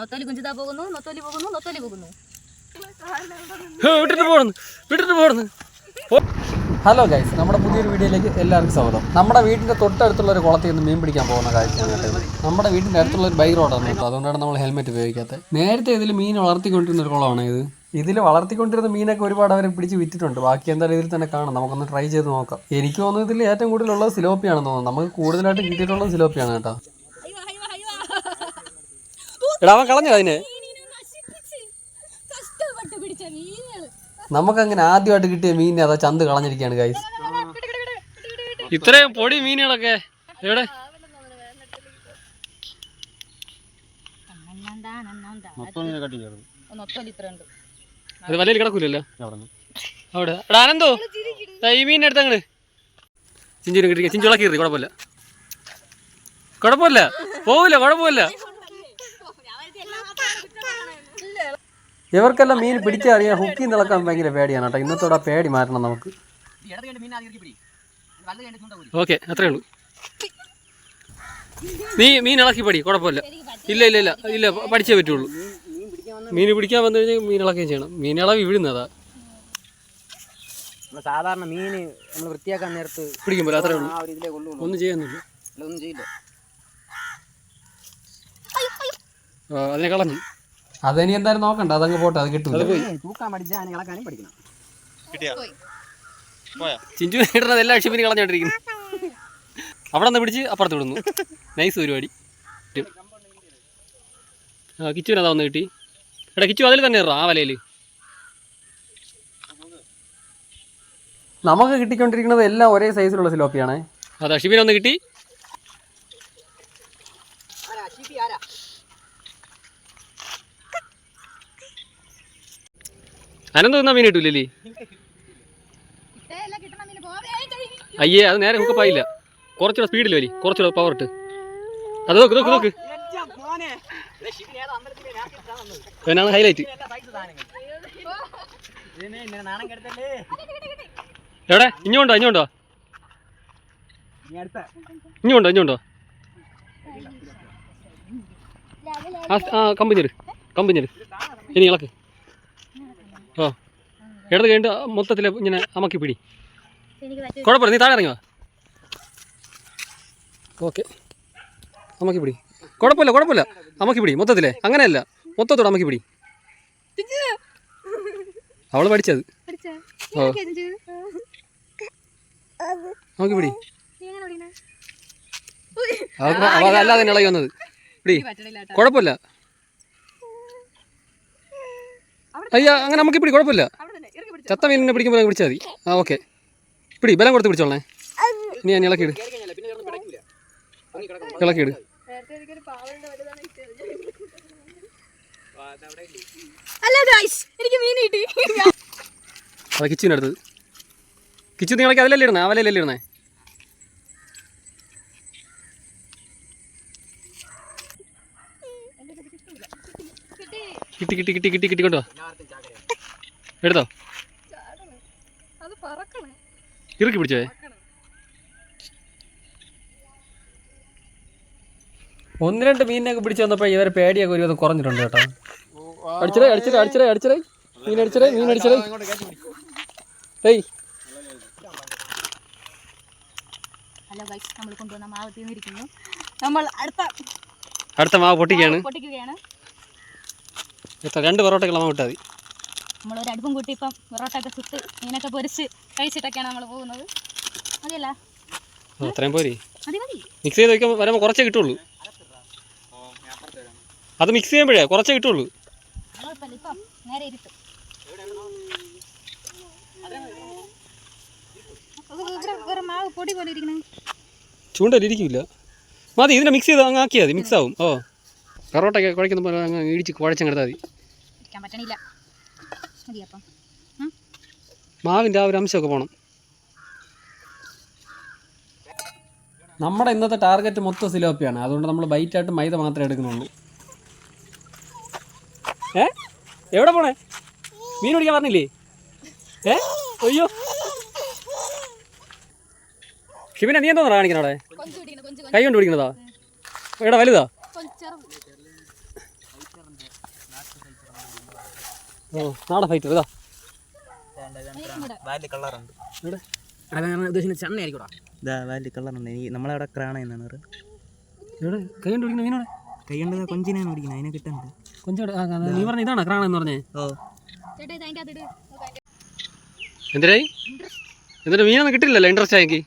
നൊത്തോലി കുഞ്ചിതാ പോകുന്നു നൊത്തോലി പോകുന്നു നൊത്തോലി പോകുന്നു. വിട്ടിട്ട് വിട്ടിട്ട് ഹലോ ഗൈസ് നമ്മുടെ പുതിയൊരു വീഡിയോയിലേക്ക് എല്ലാവർക്കും സ്വാഗതം. നമ്മുടെ വീടിന്റെ തൊട്ടടുത്തുള്ള ഒരു കുളത്തിൽ നിന്ന് മീൻ പിടിക്കാൻ പോകുന്ന കാഴ്ചയാണ് നമ്മുടെ വീടിന്റെ അടുത്തുള്ള ഒരു ബൈ റോഡാണ് കേട്ടോ. അതുകൊണ്ടാണ് നമ്മൾ ഹെൽമെറ്റ് ഉപയോഗിക്കാത്തത് നേരത്തെ ഇതിൽ മീൻ വളർത്തിക്കൊണ്ടിരുന്ന ഒരു കുളമാണ് ഇത്? ഇതിൽ വളർത്തിക്കൊണ്ടിരുന്ന മീനൊക്കെ ഒരുപാട് അവരെ പിടിച്ച് വിറ്റിട്ടുണ്ട്. ബാക്കി എന്തായാലും ഇതിൽ തന്നെ കാണാം. നമുക്കൊന്ന് ട്രൈ ചെയ്ത് നോക്കാം. എനിക്ക് തോന്നുന്നു ഇതിൽ ഏറ്റവും കൂടുതലുള്ളത് സിലോപ്പിയാണെന്ന് തോന്നുന്നു. നമുക്ക് കൂടുതലായിട്ട് കിട്ടിയിട്ടുള്ളത് സിലോപ്പിയാണ് കേട്ടോ. എടാ അവൻ കളഞ്ഞോ അതിനെ? മീനുകൾ നമുക്കങ്ങനെ ആദ്യമായിട്ട് കിട്ടിയ മീനിനെ അതാ ചന്ത് കളഞ്ഞിരിക്കുകയാണ് ഗൈസ് ഇത്രയും പൊടി മീനുകളൊക്കെ എവിടെ? അത് വലയിൽ അവിടെ. കിട്ടി ചിഞ്ചുള കീറി കുഴപ്പമില്ല. കുഴപ്പമില്ല. പോവില്ല കുഴപ്പമില്ല. ഇവർക്കെല്ലാം മീൻ പിടിച്ചറിയാൻ ഹുക്കി നിളക്കാൻ ഭയങ്കര പേടിയാണ് കേട്ടോ. ഇന്നത്തോടെ പേടി മാറ്റണം നമുക്ക്. ഓക്കെ അത്രേ ഉള്ളൂ. നീ മീൻ ഇളക്കി പടി കുഴപ്പമില്ല. ഇല്ല ഇല്ല ഇല്ല ഇല്ല പഠിച്ചേ പറ്റുള്ളൂ. മീൻ പിടിക്കാൻ വന്നു കഴിഞ്ഞാൽ മീൻ ഇളക്കുകയും ചെയ്യണം. മീൻ ഇളവ് ഇവിടുന്നതാ. സാധാരണ മീന് നമ്മൾ വൃത്തിയാക്കാൻ നേരത്ത് പിടിക്കുമ്പോൾ അത്രേ ഉള്ളൂ. ഒന്നും ചെയ്യുന്നില്ല. അല്ല ഒന്നും ചെയ്യില്ല. അതിനെ കളഞ്ഞു. അതിനി എന്തായാലും നോക്കണ്ട അതങ്ങ് പോട്ടെ അത് കിട്ടും ചിഞ്ചു ഇടുന്നത് എല്ലാ അക്ഷിപ്പിനും കളഞ്ഞോണ്ടിരിക്കുന്നു. അവിടെ നിന്ന് പിടിച്ച് അപ്പുറത്ത് വിടുന്നു. നൈസ് പരിപാടി. ആ കിച്ചുവിന് അതാ ഒന്ന് കിട്ടി. എടാ കിച്ചു അതിൽ തന്നെ ഇറ ആ വലയിൽ നമുക്ക് കിട്ടിക്കൊണ്ടിരിക്കുന്നത് എല്ലാം ഒരേ സൈസിലുള്ള സിലോപ്പിയാണ്. അതാ അഷിബിനെ ഒന്ന് കിട്ടി. അനന്ത് തിന്നാ മീൻ കിട്ടൂലേ അയ്യേ അത് നേരെ ഹുക്കപ്പായില്ല കുറച്ചുകൂടെ സ്പീഡിൽ വരി കുറച്ചുകൂടെ പവർ ഇട്ട്. അത് നോക്ക് നോക്ക് നോക്ക്. എന്നാണ് ഹൈലൈറ്റ് എവിടെ? ഇഞ്ഞുണ്ടോ ഇഞ്ഞുണ്ടോ ഇഞ്ഞുണ്ടോ ഇഞ്ഞുണ്ടോ ആ കമ്പനി കമ്പഞ്ഞര് ഇനി ഇളക്ക്. ആ. ഇടത് കഴിഞ്ഞിട്ട് മൊത്തത്തിൽ ഇങ്ങനെ അമക്കി പിടി. കുഴപ്പമില്ല നീ താഴെ ഇറങ്ങി. വാ ഓക്കെ. അമക്കി പിടി. കുഴപ്പമില്ല കുഴപ്പമില്ല. അമക്കി പിടി മൊത്തത്തിലേ. അങ്ങനെയല്ല. മൊത്തത്തോടെ അമക്കി പിടി. അവൾ പഠിച്ചത്. ഓ അമക്കി പിടി. അതല്ലാതെ തന്നെ ഇളകി വന്നത്. പിടി. കുഴപ്പമില്ല. അയ്യ അങ്ങനെ നമുക്ക് പിടി കുഴപ്പമില്ല. ചത്ത മീനിനെ പിടിക്കുമ്പോൾ പിടിച്ചാൽ മതി. ആ ഓക്കെ. പിടി ബലം കൊടുത്ത് പിടിച്ചോളേ ഇനി ഞാൻ ഇളക്കിയിട്. ഇളക്കിയിട്. അത് കിച്ചുവിന്റെ അടുത്തത് കിച്ചു നീ ഇളക്കി അതിലല്ലേ ഇടുന്നേ? ആ വലയിലല്ലേ ഇടുന്നേ? കിട്ടി കിട്ടി കിട്ടി കിട്ടി കിട്ടി കൊണ്ടോ എടുത്തോ? അത് പറക്കണേ. ഇറുക്കി പിടിച്ചേ? ഒന്ന് രണ്ട് മീനിനൊക്കെ പിടിച്ചു വന്നപ്പോൾ ഇവരെ പേടിയൊക്കെ ഒരു വിധം കുറഞ്ഞിട്ടുണ്ട് കേട്ടോ. അടിച്ചറേ അടിച്ചറേ അടിച്ചറേ അടിച്ചറേ മീൻ അടിച്ചറേ മീൻ അടിച്ചറേ ഏയ്. ഹലോ ഗൈസ് നമ്മൾ കൊണ്ടുവന്ന മാവ് തീർന്നിരിക്കുന്നു. നമ്മൾ അടുത്ത അടുത്ത മാവ് പൊട്ടിക്കുകയാണ്. പൊട്ടിക്കുകയാണ്. എത്ര രണ്ട് പൊറോട്ടകളാണ് മാവ് ഇട്ടാൽ മതി. നമ്മൾ ഒരു അടുപ്പും കൂട്ടി ഇപ്പം പൊറോട്ടയൊക്കെ ചുട്ട് മീനൊക്കെ പൊരിച്ച് കഴിച്ചിട്ടൊക്കെയാണ് നമ്മൾ പോകുന്നത്. മതിയല്ല? അത്രയും പോരി. മിക്സ് ചെയ്ത് വയ്ക്കുമ്പോൾ വരുമ്പോൾ കുറച്ചേ കിട്ടുള്ളൂ. അത് മിക്സ് ചെയ്യുമ്പോഴേ കുറച്ചേ കിട്ടുള്ളൂ. ചൂണ്ടലിരിക്കില്ല മതി ഇതിനെ മിക്സ് ചെയ്ത് അങ്ങ് ആക്കിയാൽ മതി. മിക്സ് ആവും. ഓ. പൊറോട്ടയൊക്കെ കുഴക്കുന്ന പോലെ അങ്ങ് ഇടിച്ച് കുഴച്ചങ്ങെടുത്താൽ മതി. ഇരിക്കാൻ പറ്റണില്ല. മതി അപ്പം. മാവിന്റെ ആ ഒരു അംശമൊക്കെ പോകണം നമ്മുടെ ഇന്നത്തെ ടാർഗറ്റ് മൊത്തം സിലോപ്പിയാണ്. അതുകൊണ്ട് നമ്മൾ ബൈറ്റായിട്ട് മൈദ മാത്രമേ എടുക്കുന്നുള്ളൂ. ഏ? എവിടെ പോണേ? മീൻ പിടിക്കാൻ പറഞ്ഞില്ലേ? ഏ? അയ്യോ. ഷിബിനെ നീ എന്താ കാണിക്കണ അവിടെ? കൊഞ്ച് പിടിക്കണം കൊഞ്ച് കൈ കൊണ്ട് പിടിക്കണതാ എടാ വലുതാ? നാടൻ ഫൈറ്റർ ഇതാ വാലി കളർ ഉണ്ട് അതാ ഞാൻ ഉദ്ദേശിക്കുന്ന ചണ്ണയായിരിക്കും ഇതാ വാലി കളറുണ്ട്. നമ്മളവിടെ ക്രാണ എന്നാണ് പറയുന്നത്. കൈ കൊണ്ട് പിടിക്കുന്ന മീനോടെ? കൈ കൊണ്ട് കൊഞ്ചിനാണ് പിടിക്കുന്നത് അതിനെ കിട്ടുന്നുണ്ട് കൊഞ്ചോടെ നീ പറഞ്ഞ ഇതാണോ ക്രാണെന്ന് പറഞ്ഞേ? ഓ. എന്തിനായി എന്നിട്ട് മീനൊന്നും കിട്ടില്ലല്ലോ ഇൻട്രസ്റ്റ് ആയെങ്കിൽ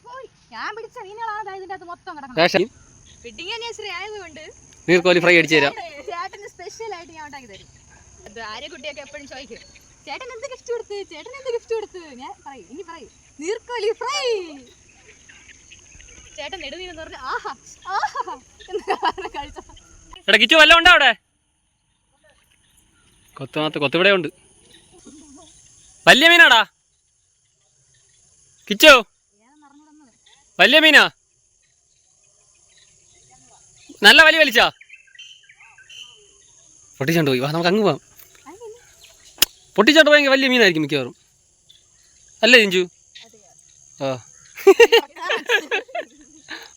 നീർക്കോലി ഫ്രൈ അടിച്ചു തരാം. സ്പെഷ്യൽ ആയിട്ട് ഞാൻ ഉണ്ടാക്കി തരും. അത് ആര്യ കുട്ടിയൊക്കെ എപ്പോഴും ചോദിക്കും? ചേട്ടൻ എന്ത് ഗിഫ്റ്റ് കൊടുത്ത്? ചേട്ടൻ എന്ത് ഗിഫ്റ്റ് കൊടുത്ത്? ഞാൻ പറയും ഇനി പറയും നീർക്കോലി ഫ്രൈ. ചേട്ടൻ നെടുവീനെന്ന് പറഞ്ഞു ആഹാ ആഹാ എന്ന് കഴിച്ച. എടാ കിച്ചു വല്ലതും ഉണ്ടോ അവിടെ? കൊത്തുമാത്ത് കൊത്തിവിടെ ഉണ്ട്. വലിയ മീനാടാ? കിച്ചോ? വലിയ മീനാ? നല്ല വലിയ വലിച്ചാ? പൊട്ടിച്ചോണ്ട് പോയി. വാ നമുക്ക് അങ്ങ് പോവാം. പൊട്ടിച്ചോണ്ട് ഭയങ്കര വലിയ മീനായിരിക്കും മിക്കവാറും. അല്ലേ ചിഞ്ചു ആ.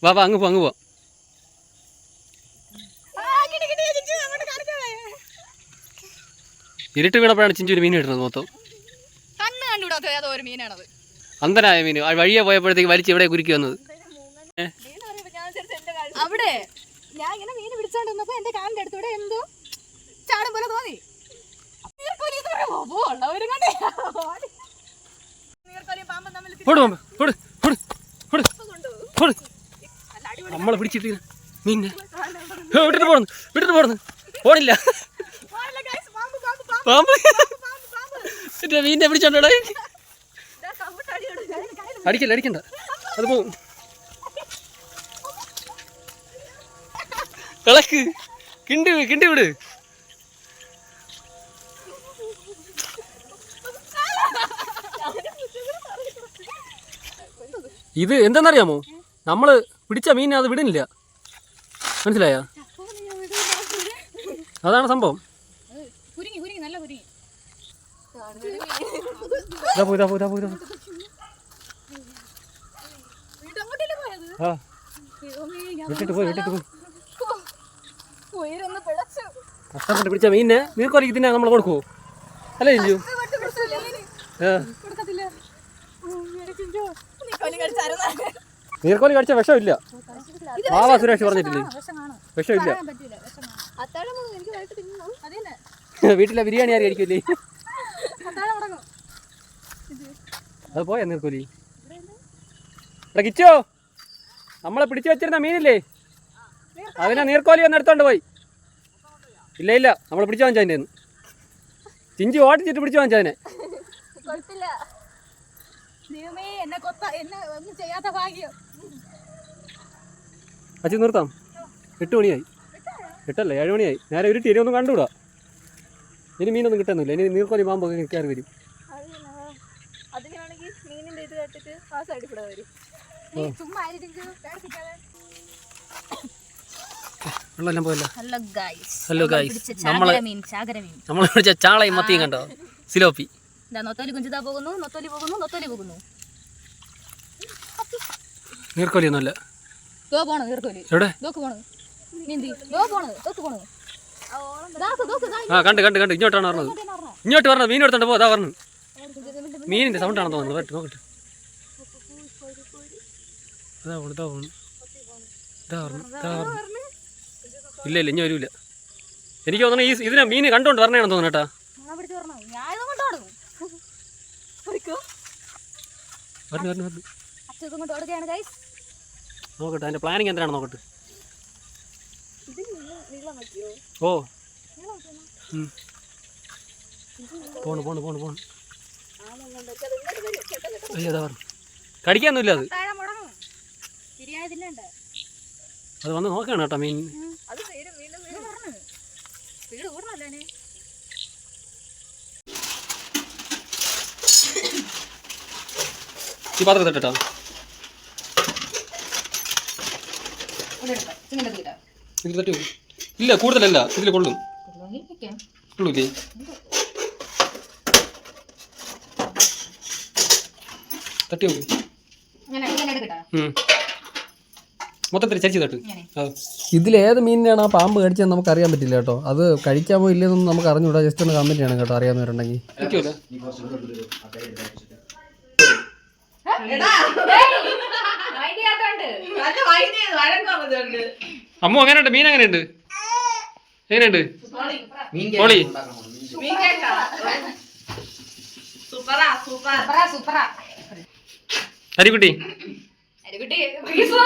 വാ വാ അങ്ങ് പോ അങ്ങ് പോ. ഇരുട്ട് വീണപ്പോഴാണ് ചിഞ്ചു ഒരു മീൻ കിട്ടുന്നത് മൊത്തം. അന്തനായ മീൻ. വഴിയെ പോയപ്പോഴത്തേക്ക് വലിച്ച് ഇവിടെ കുരുക്കി വന്നത്. അവിടെ ഞാൻ ഇങ്ങനെ മീൻ പിടിച്ചോണ്ട് വന്നപ്പോ എന്റെ കാലിന്റെ അടുത്തൂടെ എന്തോ ചാടും പോലെ തോന്നി. പോട്. നമ്മളെ പിടിച്ചിട്ട് മീനെ വിട്ടിട്ട് പോണു വിട്ടിട്ട് പോണു പോണില്ല പാമ്പ്, മീനെ പിടിച്ചോണ്ട അടിക്കല്ല അടിക്കണ്ട അത് പോവും ഇളക്ക്. കിണ്ടി കിണ്ടി വിട്. ഇത് എന്തെന്നറിയാമോ? നമ്മൾ പിടിച്ച മീൻ അത് വിടുന്നില്ല. മനസ്സിലായ? അതാണ് സംഭവം. വിട്ടിട്ട് പോയി വിട്ടിട്ട് പോയി കഷ്ടപ്പെട്ട് പിടിച്ച മീനിനെ മീർക്കോലിക്ക് തിന്നാൻ നമ്മൾ കൊടുക്കുവോ അല്ലേ ചിഞ്ചു ഇങ്ങോട്ട് നീർക്കോലി കടിച്ച വിഷമില്ല. വാവാ സുരേഷ് പറഞ്ഞിട്ടില്ലേ? വിഷമില്ല. വീട്ടിലെ ബിരിയാണി ആരും കഴിക്കില്ലേ അത് പോയാ നീർക്കോലി? ഇവിടെ കിച്ചോ? നമ്മളെ പിടിച്ചു വെച്ചിരുന്ന മീനില്ലേ? അതിനെ നീർക്കോലി ഒന്ന് എടുത്തോണ്ട് പോയി. ഇല്ല ഇല്ല. നമ്മൾ പിടിച്ചു വാങ്ങിച്ചതിന്റെ ചിഞ്ചി ഓട്ടിച്ചിട്ട് പിടിച്ചു വാങ്ങിച്ചതിനെ. ദൈവമേ എന്നെ കൊത്ത എന്നെ ഒന്നും ചെയ്യാത്ത ഭാഗ്യം. അച്ഛൻ നിർത്താം. എട്ട് മണിയായി. എട്ടല്ല? ഏഴ് മണിയായി. നേരെ ഒരു ഇനി ഒന്നും കണ്ടുകൂടാ ഇനി മീനൊന്നും കിട്ടുന്നില്ല. ഇനി നീർക്കോലി പാമ്പൊക്കെ കയറി വരും. അതിനാണെങ്കിൽ മീനിന്റെ ഇത് കേട്ടിട്ട് ആ സൈഡിൽ കൂടെ വരും. പോയല്ല. ഹലോ ഗായ്സ് ഹലോ ഗായ്സ് നമ്മളെ നമ്മളെ ചാളയും മത്തിയും കണ്ടോ? സിലോപ്പി. ഇതാ നൊത്തോലി കുഞ്ചിതാ പോകുന്നു നൊത്തോലി പോകുന്നു നൊത്തോലി പോകുന്നു നീർക്കോലി ഒന്നുമല്ല ദോ പോണു നീർക്കോലി എവിടെ? ദോക്ക് പോണു നീന്തി ദോ പോണു ദോക്ക് പോണു ദാക്ക് ദോക്ക് ദാ ആ കണ്ട് കണ്ട് കണ്ട്. ഇങ്ങോട്ടാണ് പറഞ്ഞത്. ഇങ്ങോട്ട് പറഞ്ഞത് മീൻ എടുത്തോണ്ട് പോ അതാ പറഞ്ഞു മീനിന്റെ സൗണ്ട് ആണെന്ന് തോന്നുന്നു. വരട്ടെ നോക്കട്ടെ. അതാ പോണു ഇതാ പോണു ഇതാ പറഞ്ഞു ഇതാ പറഞ്ഞു ഇല്ല ഇല്ല ഇനി വരൂല. എനിക്ക് തോന്നുന്നു ഈ ഇതിനെ മീൻ കണ്ടോണ്ട് പറഞ്ഞാണെന്ന് തോന്നുന്നു കേട്ടാ ഞാൻ പിടിച്ച് പറഞ്ഞു ഞാൻ ഇതും കൊണ്ട് ഓടുന്നു പിടിക്കൂ വരണം വരണം വരണം അച്ഛതും കൊണ്ട് ഓടുകയാണ് ഗൈസ് നോക്കട്ടെ അതിന്റെ പ്ലാനിങ് എന്തിനാണ് നോക്കട്ടെ. ഓ. പോണ് പോണ് പോണ് പോണ്. അയ്യോ അതാ പറഞ്ഞു കടിക്കാനൊന്നുമില്ല അത്. അത് വന്ന് നോക്കണം കേട്ടോ മീൻ. അത് വീട് വീട് പറഞ്ഞു വീട് കൂടണല്ലേ ഈ പാത്രം തട്ടട്ടോ ഇല്ല കൂടുതലല്ല. ഇതിൽ കൊള്ളും. കൊള്ളൂലേ? തട്ടി മൊത്തത്തിൽ ചരിച്ചു തട്ടു. ഇതിലേത് മീനിനാണ് ആ പാമ്പ് കടിച്ചതെന്ന് നമുക്ക് അറിയാൻ പറ്റില്ല കേട്ടോ. അത് കഴിക്കാമോ ഇല്ലെന്നൊന്നും നമുക്ക് അറിഞ്ഞൂടാ ജസ്റ്റ് ഒന്ന് കമന്റ് ചെയ്യണം കേട്ടോ അറിയാമെന്ന് വരണ്ടെങ്കിൽ അമ്മു അങ്ങനെയുണ്ട്. മീൻ അങ്ങനെയുണ്ട്. എങ്ങനെയുണ്ട്? പൊളി അരിക്കുട്ടി. പീസ്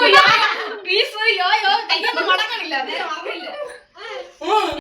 പീസ് യോ യോ കയ്യൊന്നും മടങ്ങണില്ല.